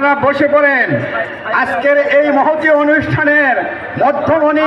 আপনারা বসে পড়েন। আজকের এই মহতি অনুষ্ঠানের মধ্যমণি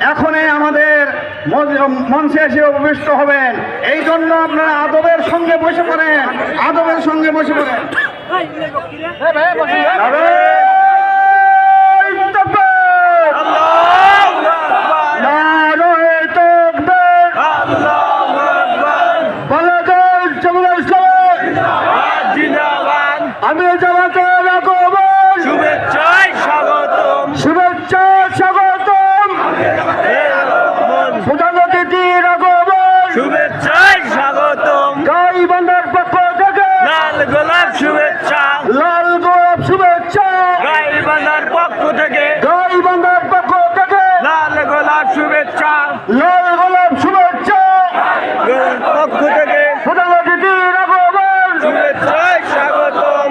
এখনই আমাদের মঞ্চ- মঞ্চে এসে উপবিষ্ট হবেন। এই জন্য আপনারা আদবের সঙ্গে বসে পড়েন। আদবের সঙ্গে বসে পড়েন নারায়ণ তাকবীর! নারায়ণ তাকবীর! বাংলাদেশ জামাত ইসলামী আমি জামাতের আগমন শুভেচ্ছায় স্বাগতম। শুভেচ্ছা স্বাগতম। প্রধান অতিথির আগমন শুভেচ্ছায় স্বাগতম। গাই বান্ধার পক্ষ থেকে লাল গোলাপ শুভেচ্ছা। লাল গোলাপ শুভেচ্ছা। গাইবান্ধার পক্ষ থেকে গাই বান্ধার পক্ষ থেকে লাল গোলাপ শুভেচ্ছা। লাল গোলাপ শুভেচ্ছা পক্ষ থেকে প্রধান অতিথির আগমন শুভেচ্ছায় স্বাগতম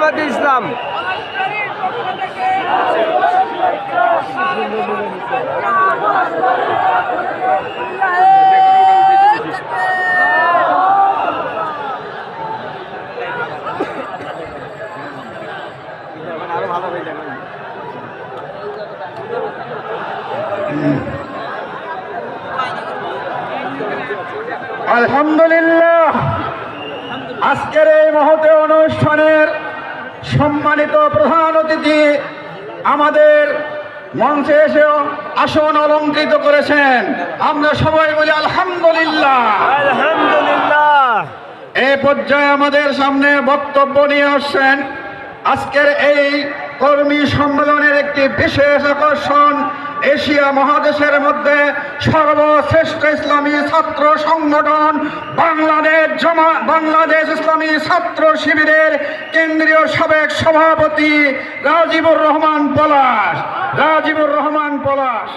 জামাত ইসলাম। আলহামদুলিল্লাহ। আজকের এই মহতে অনুষ্ঠানের সম্মানিত প্রধান অতিথি আমাদের মঞ্চে এসেও আসন অলঙ্কৃত করেছেন। আমরা সবাই বলি আলহামদুলিল্লাহ। আলহামদুলিল্লাহ। এ পর্যায়ে আমাদের সামনে বক্তব্য নিয়ে আসছেন আজকের এই কর্মী সম্মেলনের একটি বিশেষ আকর্ষণ এশিয়া মহাদেশের মধ্যে সর্বশ্রেষ্ঠ ইসলামী ছাত্র সংগঠন বাংলাদেশ জমা, বাংলাদেশ ইসলামী ছাত্র শিবিরের কেন্দ্রীয় সাবেক সভাপতি রাজিবুর রহমান পলাশ। রাজিবুর রহমান পলাশ।